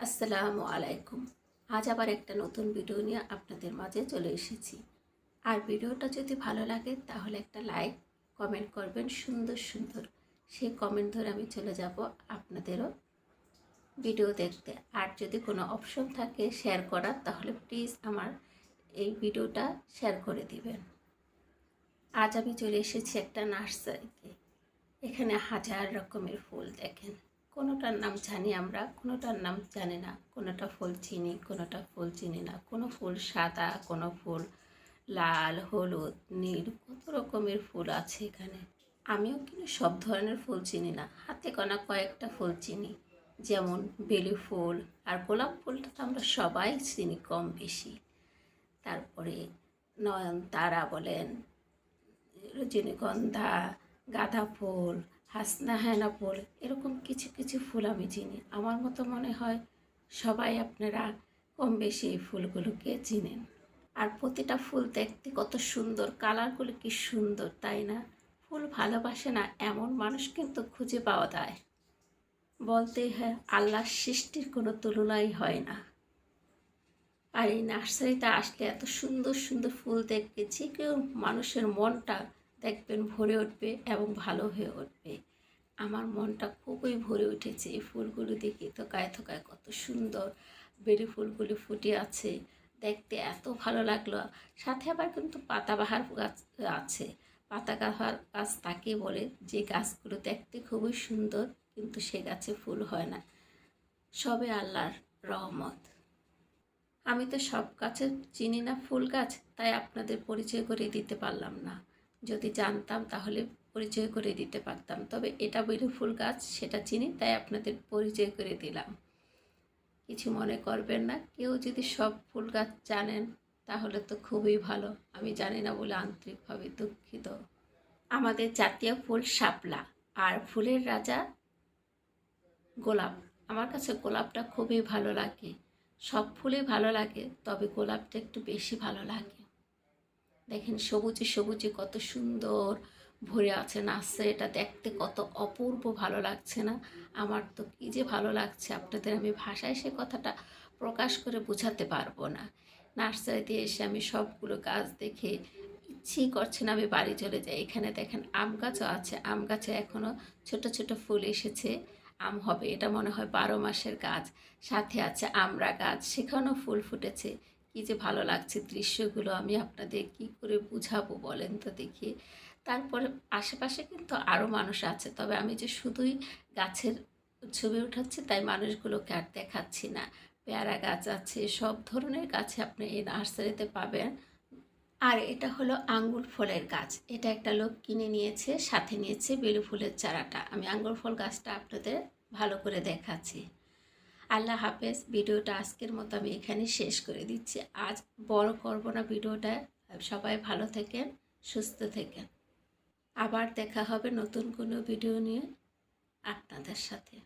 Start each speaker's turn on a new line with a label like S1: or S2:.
S1: আসসালামু আলাইকুম। আজ আবার একটা নতুন ভিডিও নিয়ে আপনাদের মাঝে চলে এসেছি। আর ভিডিওটা যদি ভালো লাগে, তাহলে একটা লাইক, কমেন্ট করবেন সুন্দর সুন্দর। সেই কমেন্ট ধরে আমি চলে যাব আপনাদেরও ভিডিও দেখতে। আর যদি কোনো অপশন থাকে শেয়ার করার, তাহলে প্লিজ আমার এই ভিডিওটা শেয়ার করে দিবেন। আজ আমি চলে এসেছি একটা নার্সারিতে। এখানে হাজার রকমের ফুল দেখেন। কোনোটার নাম জানি আমরা, কোনোটার নাম জানি না। কোনোটা ফুল চিনি, কোনোটা ফুল চিনি না। কোনো ফুল সাদা, কোনো ফুল লাল, হলুদ, নীল, কত রকমের ফুল আছে এখানে। আমিও কিন্তু সব ধরনের ফুল চিনি না। হাতে কণা কয়েকটা ফুল চিনি, যেমন বেলি ফুল আর গোলাপ ফুলটা তো আমরা সবাই চিনি কম বেশি। তারপরে নয়নতারা বলেন, রজনীগন্ধা, গাঁদা ফুল হাসনা হেনা ফুল এরকম কিছু কিছু ফুল আমি চিনি। আমার মতো মনে হয় সবাই আপনারা কম বেশি এই ফুলগুলোকে চিনেন। আর প্রতিটা ফুল দেখতে কত সুন্দর, কালারগুলো কি সুন্দর, তাই না? ফুল ভালোবাসে না, এমন মানুষ কিন্তু খুঁজে পাওয়া যায়। বলতে হ্যাঁ আল্লাহর সৃষ্টির কোনো তুলনাই হয় না। আর এই নার্সারিতে আসলে এত সুন্দর সুন্দর ফুল দেখবে যে কেউ মানুষের মনটা দেখবেন ভরে উঠবে এবং ভালো হয়ে উঠবে। আমার মনটা খুবই ভরে উঠেছে। এই ফুলগুলো দেখে থোকায় থোকায় কত সুন্দর বেলি ফুলগুলি ফুটে আছে। দেখতে এত ভালো লাগল। সাথে আবার কিন্তু পাতাবাহার গাছ আছে। পাতাবাহার গাছ তাকে বলে যে গাছগুলো দেখতে খুবই সুন্দর, কিন্তু সে গাছে ফুল হয় না। সবে আল্লাহর রহমত। আমি তো সব গাছে চিনি না ফুল গাছ, তাই আপনাদের পরিচয় করে দিতে পারলাম না। যদি জানতাম তাহলে পরিচয় করে দিতে পারতাম। তবে এটা ফুল গাছ, সেটা চিনি, তাই আপনাদের পরিচয় করে দিলাম। কিছু মনে করবেন না, কেউ যদি সব ফুল গাছ জানেন তাহলে তো খুবই ভালো। আমি জানি না বলে আন্তরিকভাবে দুঃখিত। আমাদের জাতীয় ফুল শাপলা, আর ফুলের রাজা গোলাপ। আমার কাছে গোলাপটা খুবই ভালো লাগে। সব ফুলই ভালো লাগে, তবে গোলাপটা একটু বেশি ভালো লাগে। দেখেন সবুজে সবুজে কত সুন্দর ভরে আছে নাচছে এটা দেখতে কত অপূর্ব ভালো লাগছে না? আমার তো কী যে ভালো লাগছে, আপনাদের আমি ভাষায় সে কথাটা প্রকাশ করে বোঝাতে পারব না। নার্সারিতে এসে আমি সবগুলো গাছ দেখে ইচ্ছেই করছে না আমি বাড়ি চলে যাই। এখানে দেখেন আম গাছও আছে, আম গাছে এখনও ছোট ছোট ফুল এসেছে, আম হবে, এটা মনে হয় বারো মাসের গাছ, সাথে আছে আমরা গাছ, সেখানেও ফুল ফুটেছে। কী যে ভালো লাগছে দৃশ্যগুলো, আমি আপনাদের কি করে বুঝাবো বলেন তো দেখি। তারপরে আশেপাশে কিন্তু আরও মানুষ আছে, তবে আমি যে শুধুই গাছের ছবি উঠাচ্ছি তাই মানুষগুলোকে আর দেখাচ্ছি না। পেয়ারা গাছ আছে, সব ধরনের গাছে আপনি এই নার্সারিতে পাবেন। আর এটা হলো আঙ্গুর ফলের গাছ, এটা একটা লোক কিনে নিয়েছে, সাথে নিয়েছে বেলু ফুলের চারাটা। আমি আঙ্গুর ফল গাছটা আপনাদের ভালো করে দেখাচ্ছি। আল্লাহ হাফেজ, ভিডিওটা আজকের মতো আমি এখানে শেষ করে দিচ্ছি। আজ বড় করব না ভিডিওটা। সবাই ভালো থেকেন, সুস্থ থেকেন। আবার দেখা হবে নতুন কোনো ভিডিও নিয়ে আপনাদের সাথে।